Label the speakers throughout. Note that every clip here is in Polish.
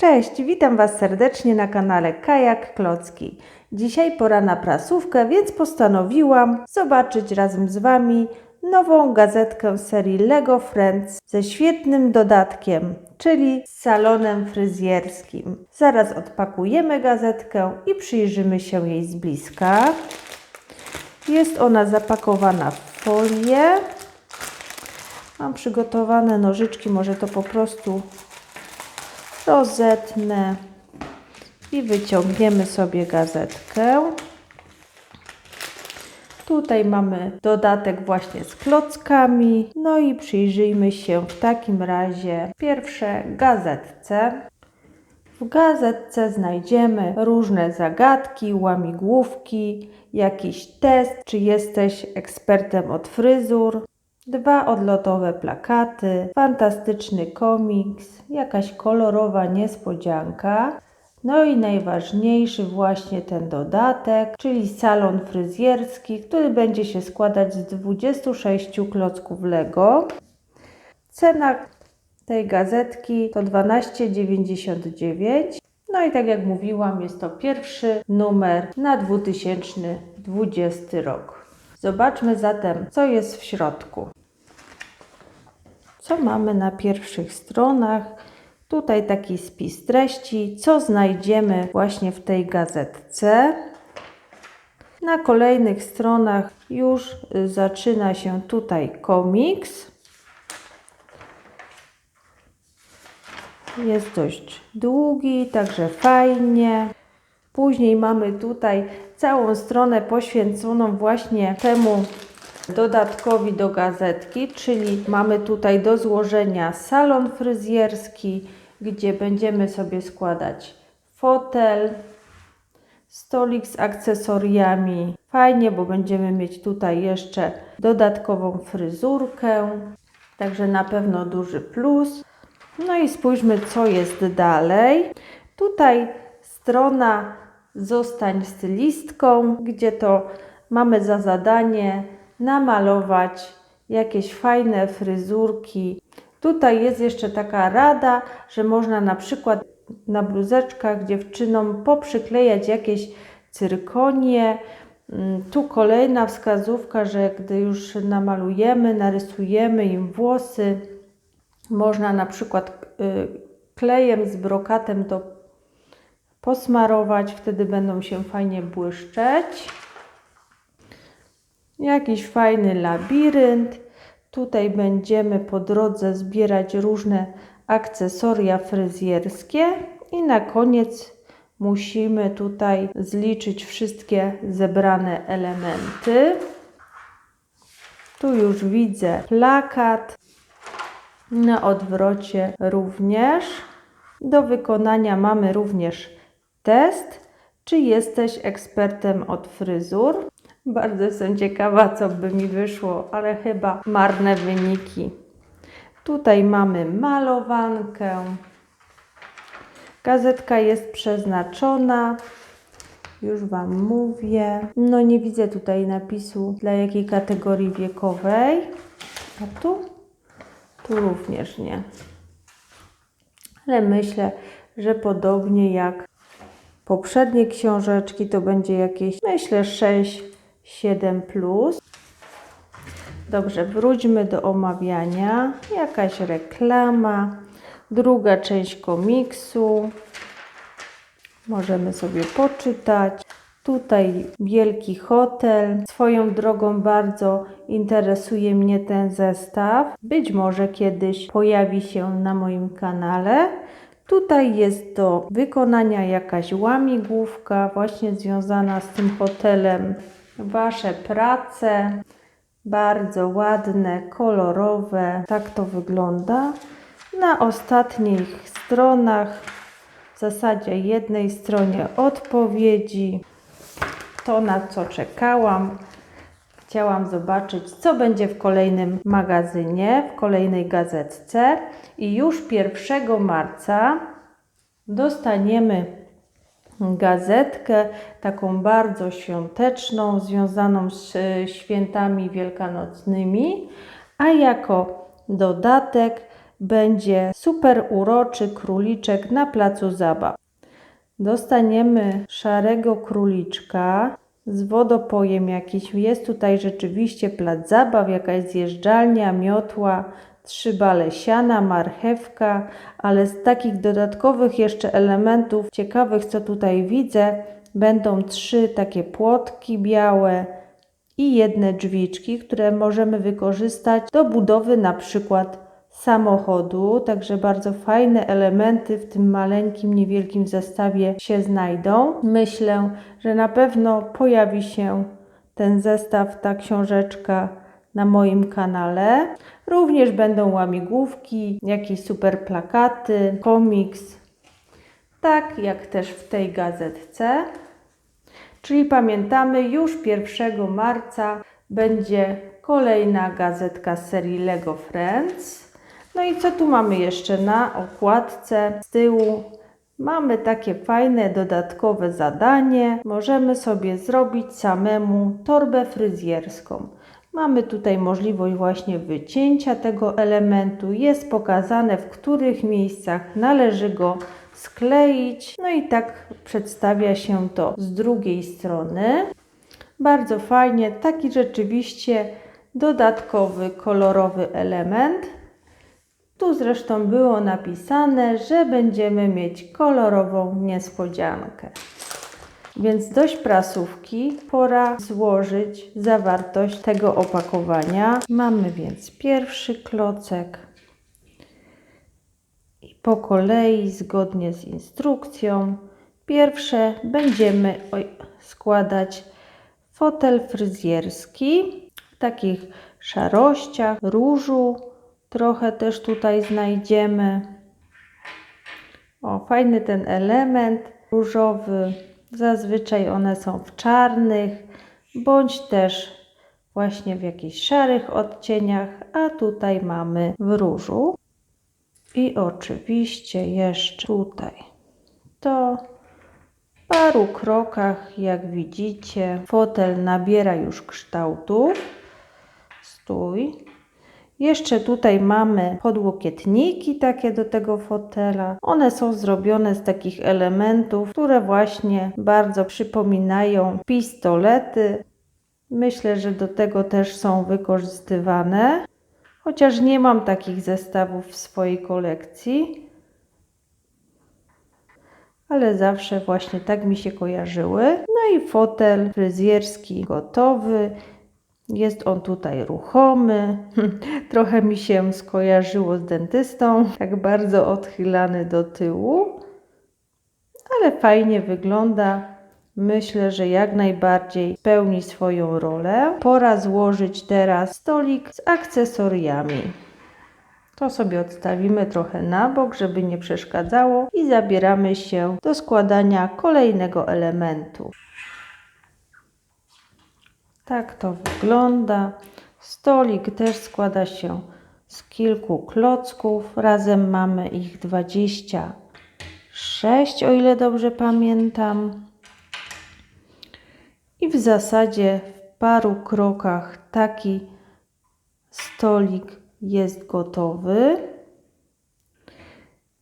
Speaker 1: Cześć, witam Was serdecznie na kanale Kajak Klocki. Dzisiaj pora na prasówkę, więc postanowiłam zobaczyć razem z Wami nową gazetkę serii Lego Friends ze świetnym dodatkiem, czyli z salonem fryzjerskim. Zaraz odpakujemy gazetkę i przyjrzymy się jej z bliska. Jest ona zapakowana w folię. Mam przygotowane nożyczki, może to po prostu rozetnę i wyciągniemy sobie gazetkę. Tutaj mamy dodatek właśnie z klockami. No i przyjrzyjmy się w takim razie pierwsze gazetce. W gazetce znajdziemy różne zagadki, łamigłówki, jakiś test, czy jesteś ekspertem od fryzur, dwa odlotowe plakaty, fantastyczny komiks, jakaś kolorowa niespodzianka. No i najważniejszy właśnie ten dodatek, czyli salon fryzjerski, który będzie się składać z 26 klocków Lego. Cena tej gazetki to 12,99. No i tak jak mówiłam, jest to pierwszy numer na 2020 rok. Zobaczmy zatem, co jest w środku. Co mamy na pierwszych stronach? Tutaj taki spis treści, co znajdziemy właśnie w tej gazetce. Na kolejnych stronach już y, zaczyna się tutaj komiks. Jest dość długi, także fajnie. Później mamy tutaj całą stronę poświęconą właśnie temu dodatkowi do gazetki, czyli mamy tutaj do złożenia salon fryzjerski, gdzie będziemy sobie składać fotel, stolik z akcesoriami. Fajnie, bo będziemy mieć tutaj jeszcze dodatkową fryzurkę, także na pewno duży plus. No i spójrzmy, co jest dalej. Tutaj strona Zostań stylistką, gdzie to mamy za zadanie namalować jakieś fajne fryzurki. Tutaj jest jeszcze taka rada, że można na przykład na bluzeczkach dziewczynom poprzyklejać jakieś cyrkonie. Mm, Tu kolejna wskazówka, że gdy już namalujemy, narysujemy im włosy, można na przykład y, klejem z brokatem to posmarować, wtedy będą się fajnie błyszczeć. Jakiś fajny labirynt. Tutaj będziemy po drodze zbierać różne akcesoria fryzjerskie i na koniec musimy tutaj zliczyć wszystkie zebrane elementy. Tu już widzę plakat. Na odwrocie również. Do wykonania mamy również test, czy jesteś ekspertem od fryzur. Bardzo jestem ciekawa, co by mi wyszło, ale chyba marne wyniki. Tutaj mamy malowankę. Gazetka jest przeznaczona. Już Wam mówię. No nie widzę tutaj napisu dla jakiej kategorii wiekowej. A tu? Tu również nie. Ale myślę, że podobnie jak poprzednie książeczki, to będzie jakieś, myślę, 6, 7 plus. Dobrze, wróćmy do omawiania. Jakaś reklama, druga część komiksu. Możemy sobie poczytać. Tutaj wielki hotel. Swoją drogą bardzo interesuje mnie ten zestaw. Być może kiedyś pojawi się na moim kanale. Tutaj jest do wykonania jakaś łamigłówka, właśnie związana z tym hotelem. Wasze prace, bardzo ładne, kolorowe. Tak to wygląda. Na ostatnich stronach, w zasadzie jednej stronie odpowiedzi, to na co czekałam. Chciałam zobaczyć, co będzie w kolejnym magazynie, w kolejnej gazetce. I już 1 marca dostaniemy gazetkę, taką bardzo świąteczną, związaną z świętami wielkanocnymi, a jako dodatek będzie super uroczy króliczek na placu zabaw. Dostaniemy szarego króliczka z wodopojem jakiś. Jest tutaj rzeczywiście plac zabaw, jakaś zjeżdżalnia, miotła, trzy bale siana, marchewka, ale z takich dodatkowych jeszcze elementów ciekawych, co tutaj widzę, będą trzy takie płotki białe i jedne drzwiczki, które możemy wykorzystać do budowy na przykład samochodu, także bardzo fajne elementy w tym maleńkim, niewielkim zestawie się znajdą. Myślę, że na pewno pojawi się ten zestaw, ta książeczka na moim kanale. Również będą łamigłówki, jakieś super plakaty, komiks, tak jak też w tej gazetce. Czyli pamiętamy, już 1 marca będzie kolejna gazetka z serii Lego Friends. No i co tu mamy jeszcze na okładce z tyłu? Mamy takie fajne dodatkowe zadanie. Możemy sobie zrobić samemu torbę fryzjerską. Mamy tutaj możliwość właśnie wycięcia tego elementu. Jest pokazane w których miejscach należy go skleić. No i tak przedstawia się to z drugiej strony. Bardzo fajnie, taki rzeczywiście dodatkowy, kolorowy element. Tu zresztą było napisane, że będziemy mieć kolorową niespodziankę. Więc dość prasówki, pora złożyć zawartość tego opakowania. Mamy więc pierwszy klocek i po kolei, zgodnie z instrukcją, pierwsze będziemy składać fotel fryzjerski w takich szarościach, różu. Trochę też tutaj znajdziemy. O, fajny ten element różowy. Zazwyczaj one są w czarnych, bądź też właśnie w jakichś szarych odcieniach, a tutaj mamy w różu. I oczywiście jeszcze tutaj to w paru krokach, jak widzicie, fotel nabiera już kształtu. Stój. Jeszcze tutaj mamy podłokietniki takie do tego fotela. One są zrobione z takich elementów, które właśnie bardzo przypominają pistolety. Myślę, że do tego też są wykorzystywane. Chociaż nie mam takich zestawów w swojej kolekcji. Ale zawsze właśnie tak mi się kojarzyły. No i fotel fryzjerski gotowy. Jest on tutaj ruchomy. Trochę mi się skojarzyło z dentystą, tak bardzo odchylany do tyłu, ale fajnie wygląda. Myślę, że jak najbardziej spełni swoją rolę. Pora złożyć teraz stolik z akcesoriami. To sobie odstawimy trochę na bok, żeby nie przeszkadzało i zabieramy się do składania kolejnego elementu. Tak to wygląda. Stolik też składa się z kilku klocków. Razem mamy ich 26, o ile dobrze pamiętam. I w zasadzie w paru krokach taki stolik jest gotowy.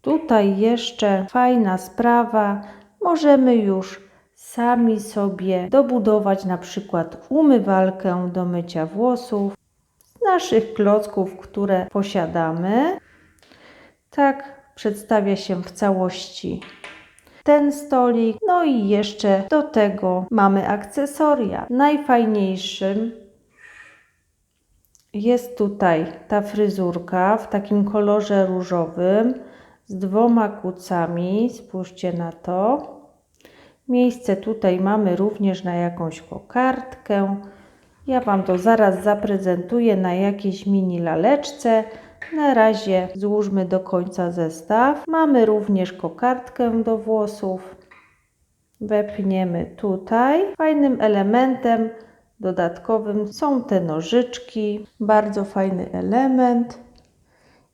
Speaker 1: Tutaj jeszcze fajna sprawa. Możemy już sami sobie dobudować na przykład umywalkę do mycia włosów z naszych klocków, które posiadamy. Tak przedstawia się w całości ten stolik. No i jeszcze do tego mamy akcesoria. Najfajniejszym jest tutaj ta fryzurka w takim kolorze różowym z dwoma kucami. Spójrzcie na to. Miejsce tutaj mamy również na jakąś kokardkę. Ja Wam to zaraz zaprezentuję na jakiejś mini laleczce. Na razie złóżmy do końca zestaw. Mamy również kokardkę do włosów. Wepniemy tutaj. Fajnym elementem dodatkowym są te nożyczki. Bardzo fajny element.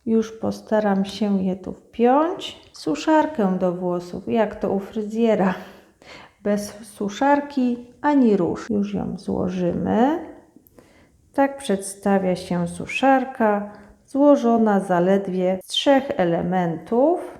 Speaker 1: Już postaram się je tu wpiąć. Suszarkę do włosów, jak to u fryzjera bez suszarki ani róż. Już ją złożymy. Tak przedstawia się suszarka złożona zaledwie z trzech elementów.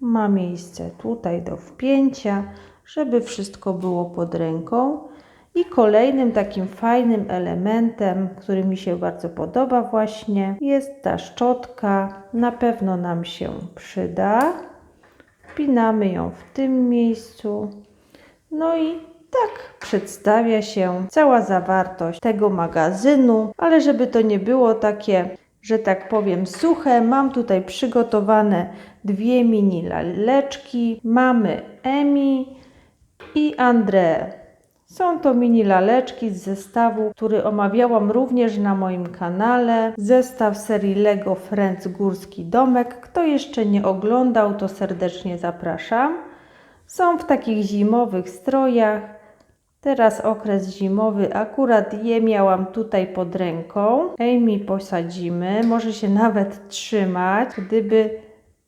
Speaker 1: Ma miejsce tutaj do wpięcia, żeby wszystko było pod ręką. I kolejnym takim fajnym elementem, który mi się bardzo podoba właśnie, jest ta szczotka. Na pewno nam się przyda. Wpinamy ją w tym miejscu. No i tak przedstawia się cała zawartość tego magazynu, ale żeby to nie było takie, że tak powiem, suche, mam tutaj przygotowane dwie mini laleczki. Mamy Emi i André. Są to mini laleczki z zestawu, który omawiałam również na moim kanale. Zestaw serii LEGO Friends Górski Domek. Kto jeszcze nie oglądał, to serdecznie zapraszam. Są w takich zimowych strojach. Teraz okres zimowy, akurat je miałam tutaj pod ręką. Amy posadzimy, może się nawet trzymać, gdyby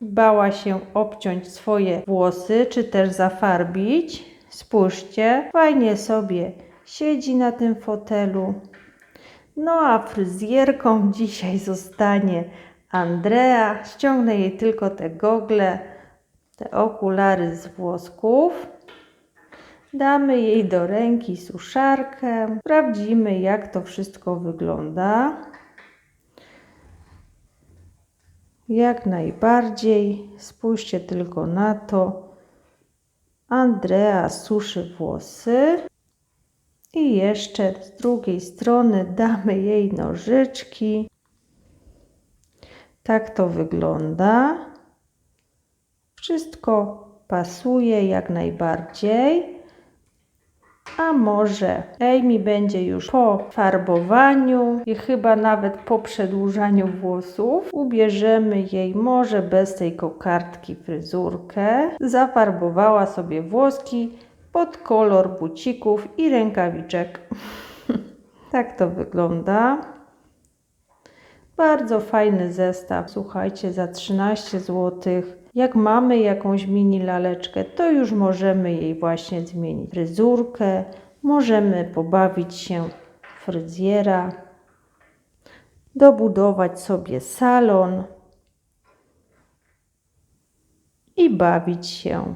Speaker 1: bała się obciąć swoje włosy, czy też zafarbić. Spójrzcie, fajnie sobie siedzi na tym fotelu. No a fryzjerką dzisiaj zostanie Andrea. Ściągnę jej tylko te gogle, te okulary z włosków. Damy jej do ręki suszarkę. Sprawdzimy, jak to wszystko wygląda. Jak najbardziej. Spójrzcie tylko na to. Andrea suszy włosy. I jeszcze z drugiej strony damy jej nożyczki. Tak to wygląda. Wszystko pasuje jak najbardziej. A może Amy będzie już po farbowaniu i chyba nawet po przedłużaniu włosów. Ubierzemy jej może bez tej kokardki fryzurkę. Zafarbowała sobie włoski pod kolor bucików i rękawiczek. tak to wygląda. Bardzo fajny zestaw. Słuchajcie, za 13 zł. Jak mamy jakąś mini laleczkę, to już możemy jej właśnie zmienić fryzurkę. Możemy pobawić się fryzjera, dobudować sobie salon i bawić się.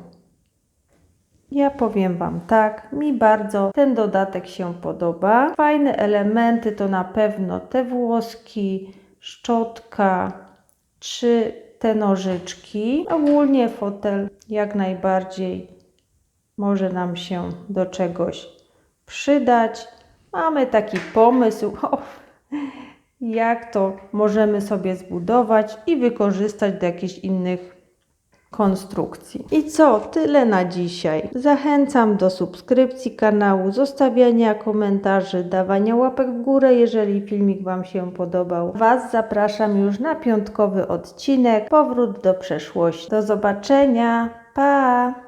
Speaker 1: Ja powiem Wam tak, mi bardzo ten dodatek się podoba. Fajne elementy to na pewno te włoski, szczotka czy te nożyczki. Ogólnie fotel jak najbardziej może nam się do czegoś przydać. Mamy taki pomysł, o, jak to możemy sobie zbudować i wykorzystać do jakichś innych konstrukcji. I co? Tyle na dzisiaj. Zachęcam do subskrypcji kanału, zostawiania komentarzy, dawania łapek w górę, jeżeli filmik Wam się podobał. Was zapraszam już na piątkowy odcinek Powrót do przeszłości. Do zobaczenia. Pa!